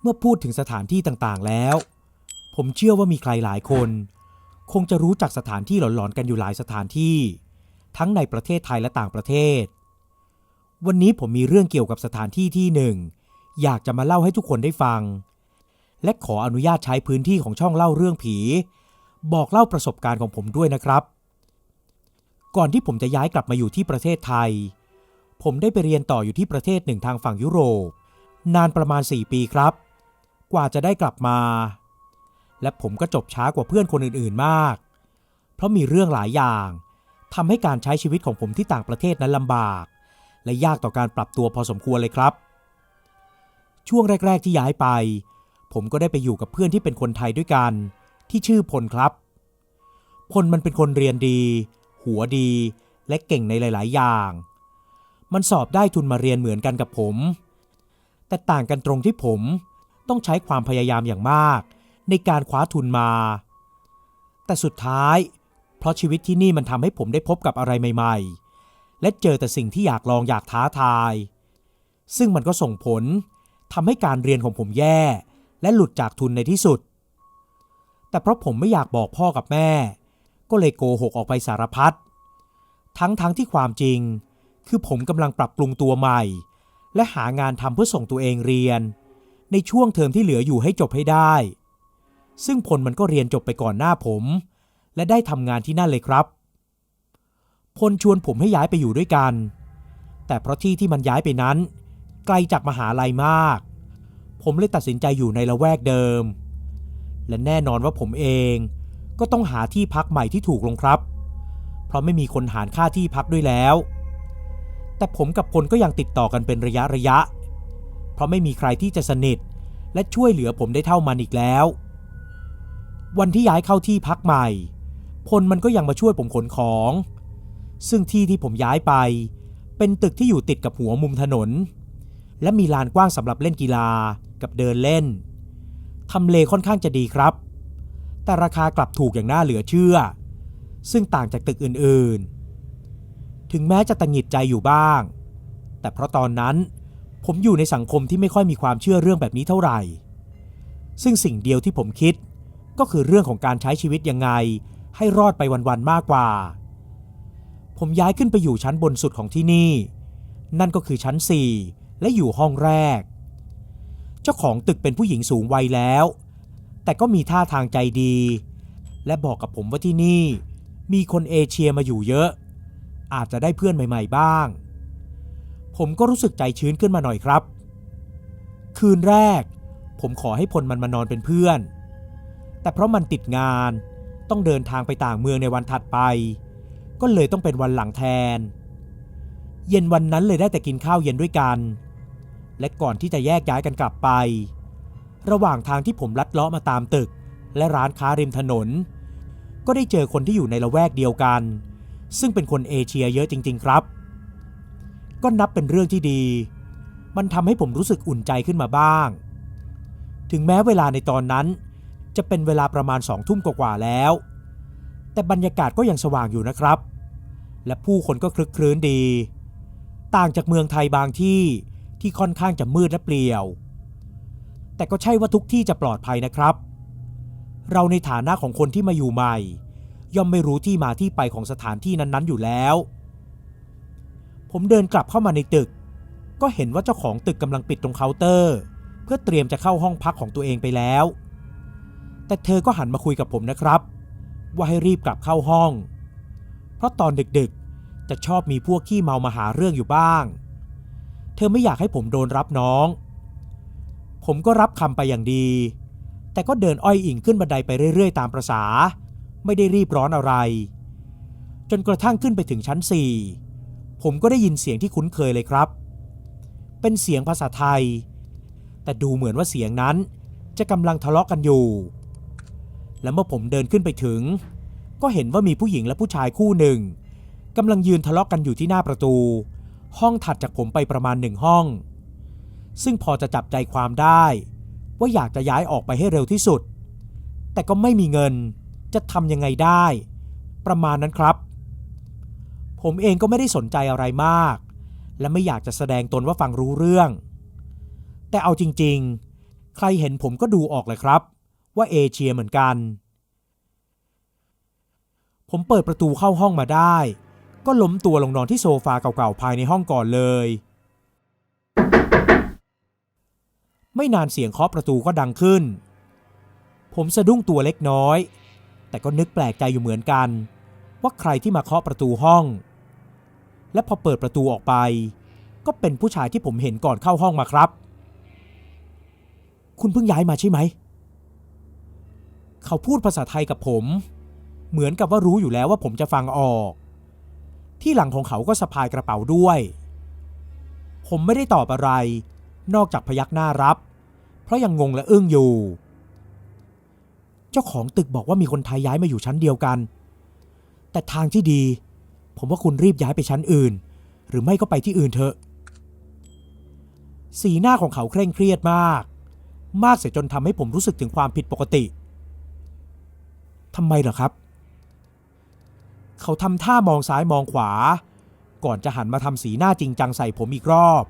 เมื่อพูดถึงสถานที่ต่างๆแล้ว ผมเชื่อว่ามีใครหลายคน คงจะรู้จักสถานที่หลอนๆกันอยู่หลายสถานที่ ทั้งในประเทศไทยและต่างประเทศ วันนี้ผมมีเรื่องเกี่ยวกับสถานที่ที่หนึ่ง อยากจะมาเล่าให้ทุกคนได้ฟัง และขออนุญาตใช้พื้นที่ของช่องเล่าเรื่องผี บอกเล่าประสบการณ์ของผมด้วยนะครับ ก่อนที่ผมจะย้ายกลับมาอยู่ที่ประเทศไทย ผมได้ไปเรียนต่ออยู่ที่ประเทศหนึ่งทางฝั่งยุโรป นานประมาณ 4 ปีครับ กว่าจะได้กลับมา และผมก็จบช้ากว่าเพื่อนคนอื่นๆมาก เพราะมีเรื่องหลายอย่างทำให้การใช้ชีวิตของผมที่ต่างประเทศนั้นลำบาก และยากต่อการปรับตัวพอสมควรเลยครับ ช่วงแรก ๆ ที่ย้ายไป ผมก็ได้ไปอยู่กับเพื่อนที่เป็นคนไทยด้วยกัน ที่ชื่อพลครับ พลมันเป็นคนเรียนดี หัวดี และเก่งในหลาย ๆ อย่าง มันสอบได้ทุนมาเรียนเหมือนกันกับผม แต่ต่างกันตรงที่ผม ต้องใช้ความพยายามอย่างมาก ในการคว้าทุนมา แต่สุดท้าย เพราะชีวิตที่นี่มันทำให้ผมได้พบกับอะไรใหม่ ๆ และเจอแต่สิ่งที่อยากลองอยากท้าทาย ซึ่งมันก็ส่งผลทำให้การเรียนของผมแย่ และหลุดจากทุนในที่สุด แต่เพราะผมไม่อยากบอกพ่อกับแม่ ก็เลยโกหกออกไปสารพัดทั้งๆทที่ความจริง คือผมกำลังปรับปรุงตัวใหม่ และหางานทำเพื่อส่งตัวเองเรียน ในช่วงเทอมที่เหลืออยู่ให้จบให้ได้ ซึ่งพลมันก็เรียนจบไปก่อนหน้าผม และได้ทำงานที่นั่นเลยครับ พลชวนผมให้ย้ายไปอยู่ด้วยกัน แต่เพราะที่ที่มันย้ายไปนั้น ไกลจากมหาลัยมาก ผมเลยตัดสินใจอยู่ในละแวกเดิม และแน่นอนว่าผมเองก็ต้องหาที่พักใหม่ที่ถูกลงครับ เพราะไม่มีคนหารค่าที่พักด้วยแล้ว แต่ผมกับพลก็ยังติดต่อกันเป็นระยะระยะ เพราะไม่มีใครที่จะสนิท และช่วยเหลือผมได้เท่ามันอีกแล้ว วันที่ย้ายเข้าที่พักใหม่ พลมันก็ยังมาช่วยผมขนของ ซึ่งที่ที่ผมย้ายไป เป็นตึกที่อยู่ติดกับหัวมุมถนน และมีลานกว้างสำหรับเล่นกีฬากับเดินเล่นทำเลค่อนข้างจะดีครับ แต่ราคากลับถูกอย่างน่าเหลือเชื่อ ซึ่งต่างจากตึกอื่นๆ ถึงแม้จะตังหิดใจอยู่บ้าง แต่เพราะตอนนั้น ผมอยู่ในสังคมที่ไม่ค่อยมีความเชื่อเรื่องแบบนี้เท่าไหร่ ซึ่งสิ่งเดียวที่ผมคิด ก็คือเรื่องของการใช้ชีวิตยังไง ให้รอดไปวันๆมากกว่า ผมย้ายขึ้นไปอยู่ชั้นบนสุดของที่นี่ นั่นก็คือชั้น 4 และอยู่ห้องแรก เจ้าของตึกเป็นผู้หญิงสูงวัยแล้ว แต่ก็มีท่าทางใจดี และบอกกับผมว่าที่นี่ มีคนเอเชียมาอยู่เยอะ อาจจะได้เพื่อนใหม่ ๆ บ้าง ผมก็รู้สึกใจชื้นขึ้นมาหน่อยครับ คืนแรก ผมขอให้พลมันมานอนเป็นเพื่อน แต่เพราะมันติดงานต้องเดินทางไปต่างเมืองในวันถัดไป ก็เลยต้องเป็นวันหลังแทน เย็นวันนั้นเลยได้แต่กินข้าวเย็นด้วยกัน และก่อนที่จะแยกย้ายกันกลับไป ระหว่างทางที่ผมลัดเลาะมาตามตึก และร้านค้าริมถนน ก็ได้เจอคนที่อยู่ในละแวกเดียวกัน ซึ่งเป็นคนเอเชียเยอะจริง ๆ ครับ ก็นับเป็นเรื่องที่ดี มันทำให้ผมรู้สึกอุ่นใจขึ้นมาบ้าง ถึงแม้เวลาในตอนนั้น จะเป็นเวลาประมาณสองทุ่มกว่าๆแล้ว แต่บรรยากาศก็ยังสว่างอยู่นะครับ และผู้คนก็คลึกครื้นดี ต่างจากเมืองไทยบางที่ที่ค่อนข้างจะมืดและเปลี่ยว แต่ก็ใช่ว่าทุกที่จะปลอดภัยนะครับ เราในฐานะของคนที่มาอยู่ใหม่ ย่อมไม่รู้ที่มาที่ไปของสถานที่นั้นๆอยู่แล้ว ผมเดินกลับเข้ามาในตึก ก็เห็นว่าเจ้าของตึกกำลังปิดตรงเคาน์เตอร์ เพื่อเตรียมจะเข้าห้องพักของตัวเองไปแล้ว แต่เธอก็หันมาคุยกับผมนะครับ ว่าให้รีบกลับเข้าห้อง เพราะตอนดึกๆ จะชอบมีพวกขี้เมามาหาเรื่องอยู่บ้าง เธอไม่อยากให้ผมโดนรับน้อง ผมก็รับคำไปอย่างดี แต่ก็เดินอ้อยอิงขึ้นบันไดไปเรื่อยๆ ตามประษา ไม่ได้รีบร้อนอะไร จนกระทั่งขึ้นไปถึงชั้น4 ผมก็ได้ยินเสียงที่คุ้นเคยเลยครับ เป็นเสียงภาษาไทย แต่ดูเหมือนว่าเสียงนั้น จะกำลังทะเลาะกันอยู่ และเมื่อผมเดินขึ้นไปถึง ก็เห็นว่ามีผู้หญิงและผู้ชายคู่หนึ่งกำลังยืนทะเลาะกันอยู่ที่หน้าประตู ห้องถัดจากผมไปประมาณหนึ่งห้อง ซึ่งพอจะจับใจความได้ ว่าอยากจะย้ายออกไปให้เร็วที่สุด แต่ก็ไม่มีเงินจะทำยังไงได้ ประมาณนั้นครับ ผมเองก็ไม่ได้สนใจอะไรมาก และไม่อยากจะแสดงตนว่าฟังรู้เรื่อง แต่เอาจริงๆ ใครเห็นผมก็ดูออกเลยครับ ว่าเอเชียเหมือนกัน ผมเปิดประตูเข้าห้องมาได้ ก็ล้มตัวลงนอนที่โซฟาเก่าๆภายในห้องก่อนเลย ไม่นานเสียงเคาะประตูก็ดังขึ้น ผมสะดุ้งตัวเล็กน้อย แต่ก็นึกแปลกใจอยู่เหมือนกันว่าใครที่มาเคาะประตูห้อง และพอเปิดประตูออกไป ก็เป็นผู้ชายที่ผมเห็นก่อนเข้าห้องมาครับ คุณเพิ่งย้ายมาใช่ไหม เขาพูดภาษาไทยกับผม เหมือนกับว่ารู้อยู่แล้วว่าผมจะฟังออก ที่หลังของเขาก็สะพายกระเป๋าด้วย ผมไม่ได้ตอบอะไร นอกจากพยักหน้ารับ เพราะยังงงและอึ้งอยู่ เจ้าของตึกบอกว่ามีคนไทยย้ายมาอยู่ชั้นเดียวกัน แต่ทางที่ดี ผมว่าคุณรีบย้ายไปชั้นอื่น หรือไม่ก็ไปที่อื่นเถอะ สีหน้าของเขาเคร่งเครียดมาก มากเสียจนทำให้ผมรู้สึกถึงความผิดปกติทำไมเหรอครับ เขาทำท่ามองซ้ายมองขวา ก่อนจะหันมาทำสีหน้าจริงจังใส่ผมอีกรอบ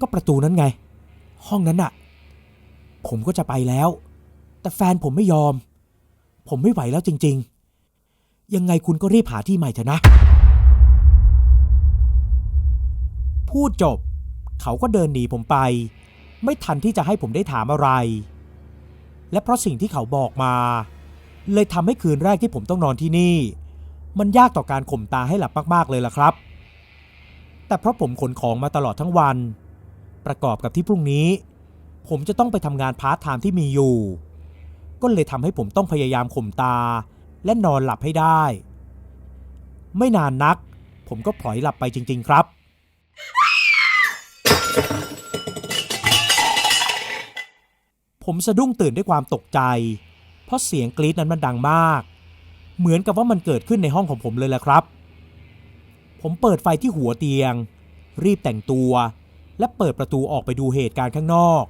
ก็ประตูนั้นไง ห้องนั้นน่ะผมก็จะไปแล้ว แต่แฟนผมไม่ยอม ผมไม่ไหวแล้วจริง ๆ ยังไงคุณก็รีบหาที่ใหม่เถอะนะ พูดจบ เขาก็เดินหนีผมไป ไม่ทันที่จะให้ผมได้ถามอะไร และเพราะสิ่งที่เขาบอกมา เลยทำให้คืนแรกที่ผมต้องนอนที่นี่ มันยากต่อการข่มตาให้หลับมากๆเลยล่ะครับ แต่เพราะผมขนของมาตลอดทั้งวัน ประกอบกับที่พรุ่งนี้ ผมจะต้องไปทำงานพาร์ทไทม์ที่มีอยู่ ก็เลยทำให้ผมต้องพยายามข่มตา และนอนหลับให้ได้ ไม่นานนัก ผมก็พลอยหลับไปจริง ๆ ครับ ผมสะดุ้งตื่นด้วยความตกใจ เพราะเสียงกรีดนั้นมันดังมาก เหมือนกับว่ามันเกิดขึ้นในห้องของผมเลยแหละครับ ผมเปิดไฟที่หัวเตียง รีบแต่งตัว และเปิดประตูออกไปดูเหตุการณ์ข้างนอก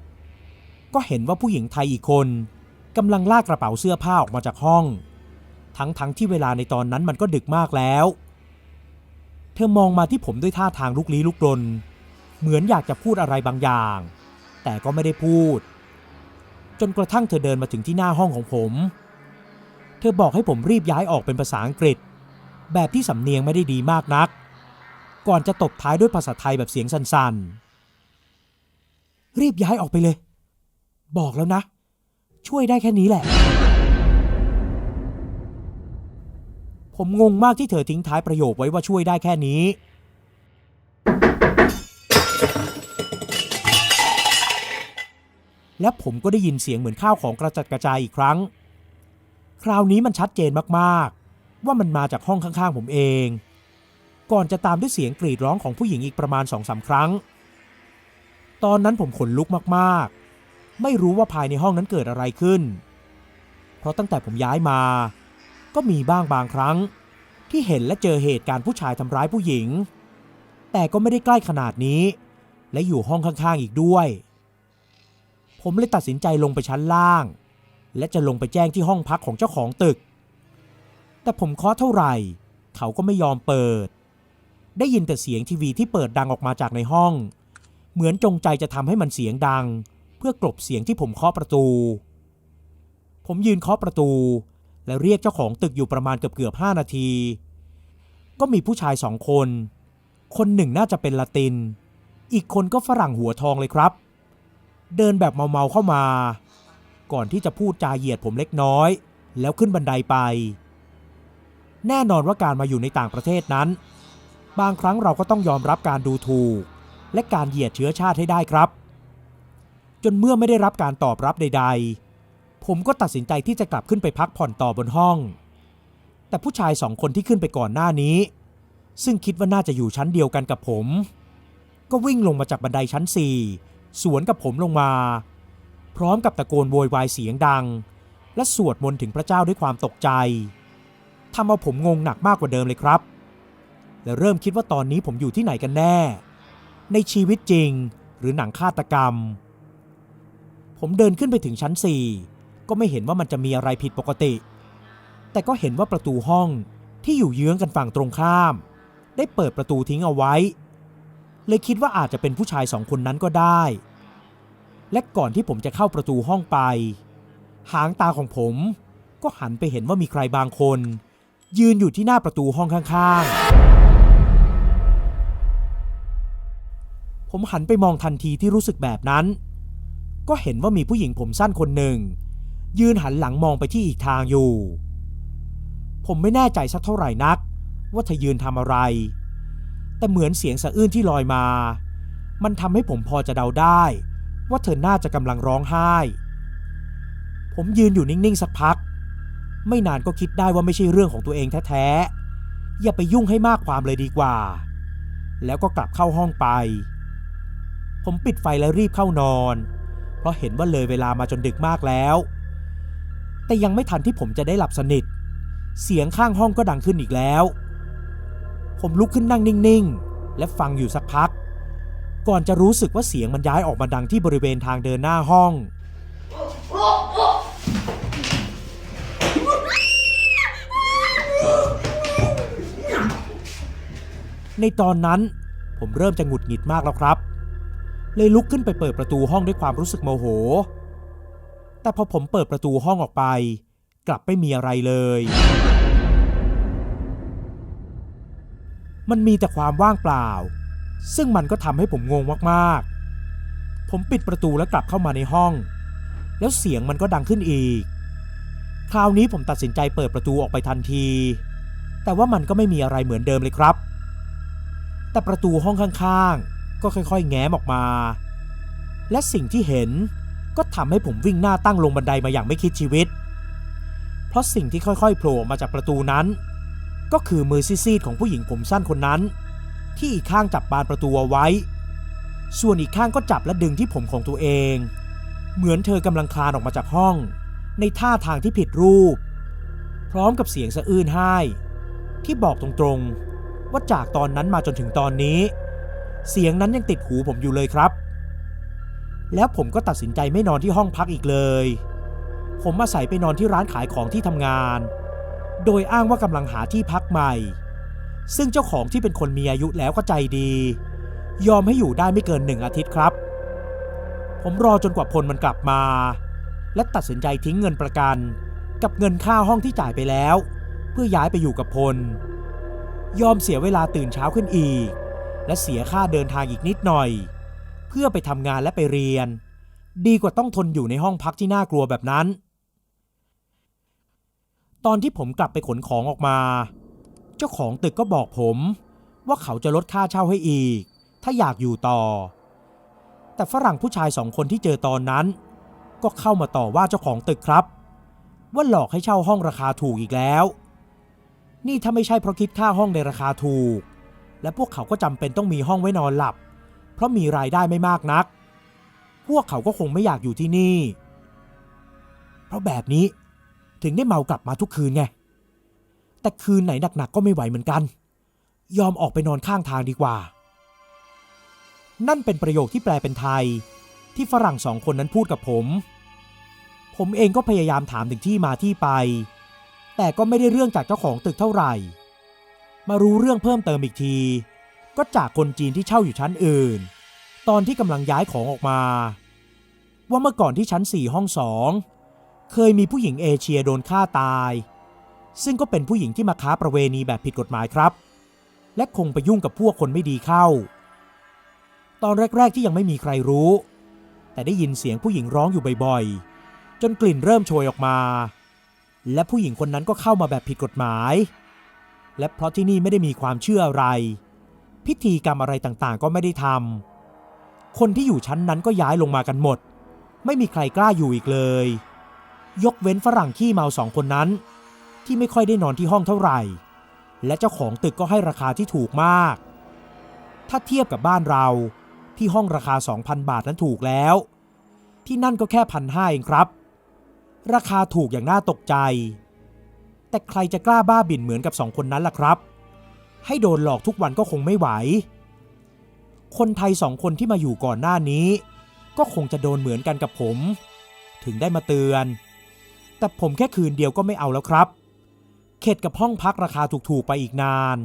ก็เห็นว่าผู้หญิงไทยอีกคนกำลังลากกระเป๋าเสื้อผ้าออกมาจากห้อง ทั้งๆทที่เวลาในตอนนั้นมันก็ดึกมากแล้ว เธอมองมาที่ผมด้วยท่าทางลุกลี้ลุกลน เหมือนอยากจะพูดอะไรบางอย่าง แต่ก็ไม่ได้พูด จนกระทั่งเธอเดินมาถึงที่หน้าห้องของผม เธอบอกให้ผมรีบย้ายออกเป็นภาษาอังกฤษ แบบที่สำเนียงไม่ได้ดีมากนัก ก่อนจะตบท้ายด้วยภาษาไทยแบบเสียงสั่นๆ รีบย้ายออกไปเลย บอกแล้วนะ ช่วยได้แค่นี้แหละ ผมงงมากที่เธอทิ้งท้ายประโยคไว้ว่าช่วยได้แค่นี้ และผมก็ได้ยินเสียงเหมือนข้าวของกระจัดกระจายอีกครั้ง คราวนี้มันชัดเจนมากๆ ว่ามันมาจากห้องข้างๆ ผมเอง ก่อนจะตามด้วยเสียงกรีดร้องของผู้หญิงอีกประมาณสองสาครั้ง ตอนนั้นผมขนลุกมากๆ ไม่รู้ว่าภายในห้องนั้นเกิดอะไรขึ้น เพราะตั้งแต่ผมย้ายมา ก็มีบ้างบางครั้ง ที่เห็นและเจอเหตุการณ์ผู้ชายทำร้ายผู้หญิง แต่ก็ไม่ได้ใกล้ขนาดนี้ และอยู่ห้องข้างๆอีกด้วย ผมเลยตัดสินใจลงไปชั้นล่าง และจะลงไปแจ้งที่ห้องพักของเจ้าของตึก แต่ผมเคาะเท่าไหร่ เขาก็ไม่ยอมเปิด ได้ยินแต่เสียงทีวีที่เปิดดังออกมาจากในห้อง เหมือนจงใจจะทำให้มันเสียงดัง เพื่อกลบเสียงที่ผมเคาะประตู ผมยืนเคาะประตู และเรียกเจ้าของตึกอยู่ประมาณเกือบเกือบห้านาที ก็มีผู้ชายสองคน คนหนึ่งน่าจะเป็นละติน อีกคนก็ฝรั่งหัวทองเลยครับ เดินแบบเมาๆเข้ามา ก่อนที่จะพูดจาเหยียดผมเล็กน้อย แล้วขึ้นบันไดไป แน่นอนว่าการมาอยู่ในต่างประเทศนั้น บางครั้งเราก็ต้องยอมรับการดูถูก และการเหยียดเชื้อชาติให้ได้ครับ จนเมื่อไม่ได้รับการตอบรับใด ๆ ผมก็ตัดสินใจที่จะกลับขึ้นไปพักผ่อนต่อบนห้อง แต่ผู้ชายสองคนที่ขึ้นไปก่อนหน้านี้ ซึ่งคิดว่าน่าจะอยู่ชั้นเดียวกันกับผม ก็วิ่งลงมาจากบันไดชั้นสี่สวนกับผมลงมา พร้อมกับตะโกนโวยวายเสียงดัง และสวดมนต์ถึงพระเจ้าด้วยความตกใจทำเอาผมงงหนักมากกว่าเดิมเลยครับ และเริ่มคิดว่าตอนนี้ผมอยู่ที่ไหนกันแน่ ในชีวิตจริงหรือหนังฆาตกรรม ผมเดินขึ้นไปถึงชั้นสี่ ก็ไม่เห็นว่ามันจะมีอะไรผิดปกติ แต่ก็เห็นว่าประตูห้องที่อยู่เยื้องกันฝั่งตรงข้าม ได้เปิดประตูทิ้งเอาไว้ เลยคิดว่าอาจจะเป็นผู้ชายสองคนนั้นก็ได้ และก่อนที่ผมจะเข้าประตูห้องไป หางตาของผมก็หันไปเห็นว่ามีใครบางคน ยืนอยู่ที่หน้าประตูห้องข้างๆ ผมหันไปมองทันทีที่รู้สึกแบบนั้น ก็เห็นว่ามีผู้หญิงผมสั้นคนหนึ่ง ยืนหันหลังมองไปที่อีกทางอยู่ ผมไม่แน่ใจสักเท่าไหร่นัก ว่าเธอยืนทำอะไร แต่เหมือนเสียงสะอื้นที่ลอยมา มันทำให้ผมพอจะเดาได้ ว่าเธอน่าจะกำลังร้องไห้ ผมยืนอยู่นิ่งๆสักพัก ไม่นานก็คิดได้ว่าไม่ใช่เรื่องของตัวเองแท้ๆ อย่าไปยุ่งให้มากความเลยดีกว่า แล้วก็กลับเข้าห้องไป ผมปิดไฟและรีบเข้านอน เพราะเห็นว่าเลยเวลามาจนดึกมากแล้ว แต่ยังไม่ทันที่ผมจะได้หลับสนิท เสียงข้างห้องก็ดังขึ้นอีกแล้ว ผมลุกขึ้นนั่งนิ่งๆ และฟังอยู่สักพัก ก่อนจะรู้สึกว่าเสียงมันย้ายออกมาดังที่บริเวณทางเดินหน้าห้อง ในตอนนั้นผมเริ่มจะหงุดหงิดมากแล้วครับ เลยลุกขึ้นไปเปิดประตูห้องด้วยความรู้สึกโมโห แต่พอผมเปิดประตูห้องออกไป กลับไม่มีอะไรเลย มันมีแต่ความว่างเปล่า ซึ่งมันก็ทำให้ผมงงมากๆ ผมปิดประตูแล้วกลับเข้ามาในห้อง แล้วเสียงมันก็ดังขึ้นอีก คราวนี้ผมตัดสินใจเปิดประตูออกไปทันที แต่ว่ามันก็ไม่มีอะไรเหมือนเดิมเลยครับ แต่ประตูห้องข้างๆ ก็ค่อยๆ แง้มออกมา และสิ่งที่เห็น ก็ทำให้ผมวิ่งหน้าตั้งลงบันไดมาอย่างไม่คิดชีวิต เพราะสิ่งที่ค่อยๆโผล่มาจากประตูนั้น ก็คือมือซีดๆของผู้หญิงผมสั้นคนนั้น ที่อีกข้างจับบานประตูเอาไว้ ส่วนอีกข้างก็จับและดึงที่ผมของตัวเอง เหมือนเธอกำลังคลานออกมาจากห้อง ในท่าทางที่ผิดรูป พร้อมกับเสียงสะอื้นไห้ที่บอกตรงๆ ว่าจากตอนนั้นมาจนถึงตอนนี้ เสียงนั้นยังติดหูผมอยู่เลยครับ แล้วผมก็ตัดสินใจไม่นอนที่ห้องพักอีกเลย ผมอาศัยไปนอนที่ร้านขายของที่ทำงาน โดยอ้างว่ากำลังหาที่พักใหม่ ซึ่งเจ้าของที่เป็นคนมีอายุแล้วก็ใจดี ยอมให้อยู่ได้ไม่เกินหนึ่งอาทิตย์ครับ ผมรอจนกว่าพลมันกลับมา และตัดสินใจทิ้งเงินประกัน กับเงินค่าห้องที่จ่ายไปแล้ว เพื่อย้ายไปอยู่กับพล ยอมเสียเวลาตื่นเช้าขึ้นอีก และเสียค่าเดินทางอีกนิดหน่อย เพื่อไปทำงานและไปเรียน ดีกว่าต้องทนอยู่ในห้องพักที่น่ากลัวแบบนั้น ตอนที่ผมกลับไปขนของออกมา เจ้าของตึกก็บอกผมว่าเขาจะลดค่าเช่าให้อีก ถ้าอยากอยู่ต่อ แต่ฝรั่งผู้ชายสองคนที่เจอตอนนั้น ก็เข้ามาต่อว่าเจ้าของตึกครับ ว่าหลอกให้เช่าห้องราคาถูกอีกแล้ว นี่ถ้าไม่ใช่เพราะคิดค่าห้องในราคาถูก และพวกเขาก็จำเป็นต้องมีห้องไว้นอนหลับ เพราะมีรายได้ไม่มากนัก พวกเขาก็คงไม่อยากอยู่ที่นี่ เพราะแบบนี้ถึงได้เมากลับมาทุกคืนไง แต่คืนไหนหนักๆก็ไม่ไหวเหมือนกัน ยอมออกไปนอนข้างทางดีกว่า นั่นเป็นประโยคที่แปลเป็นไทย ที่ฝรั่งสองคนนั้นพูดกับผม ผมเองก็พยายามถามถึงที่มาที่ไป แต่ก็ไม่ได้เรื่องจากเจ้าของตึกเท่าไหร่ มารู้เรื่องเพิ่มเติมอีกที ก็จากคนจีนที่เช่าอยู่ชั้นอื่น ตอนที่กำลังย้ายของออกมา ว่าเมื่อก่อนที่ชั้น4ห้องสองเคยมีผู้หญิงเอเชียโดนฆ่าตาย ซึ่งก็เป็นผู้หญิงที่มาค้าประเวณีแบบผิดกฎหมายครับ และคงไปยุ่งกับพวกคนไม่ดีเข้า ตอนแรก ๆที่ยังไม่มีใครรู้ แต่ได้ยินเสียงผู้หญิงร้องอยู่บ่อยๆ จนกลิ่นเริ่มโชยออกมา และผู้หญิงคนนั้นก็เข้ามาแบบผิดกฎหมาย และเพราะที่นี่ไม่ได้มีความเชื่ออะไร พิธีกรรมอะไรต่างๆ ก็ไม่ได้ทำคนที่อยู่ชั้นนั้นก็ย้ายลงมากันหมด ไม่มีใครกล้าอยู่อีกเลย ยกเว้นฝรั่งขี้เมาสองคนนั้น ที่ไม่ค่อยได้นอนที่ห้องเท่าไหร่ และเจ้าของตึกก็ให้ราคาที่ถูกมาก ถ้าเทียบกับบ้านเราที่ห้องราคา 2,000 บาทนั้นถูกแล้ว ที่นั่นก็แค่พันห้าเองครับ ราคาถูกอย่างน่าตกใจ แต่ใครจะกล้าบ้าบิ่นเหมือนกับสองคนนั้นล่ะครับ ให้โดนหลอกทุกวันก็คงไม่ไหว คนไทยสองคนที่มาอยู่ก่อนหน้านี้ ก็คงจะโดนเหมือนกันกับผม ถึงได้มาเตือน แต่ผมแค่คืนเดียวก็ไม่เอาแล้วครับ เข็ดกับห้องพักราคาถูกๆไปอีกนาน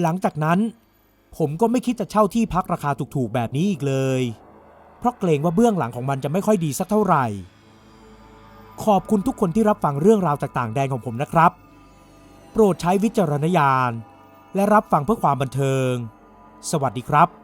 หลังจากนั้น ผมก็ไม่คิดจะเช่าที่พักราคาถูกๆแบบนี้อีกเลย เพราะเกรงว่าเบื้องหลังของมันจะไม่ค่อยดีสักเท่าไหร่ ขอบคุณทุกคนที่รับฟังเรื่องราวจากต่างแดนของผมนะครับ ปรดใช้วิจารณญาณ และรับฟังเพื่อความบันเทิง สวัสดีครับ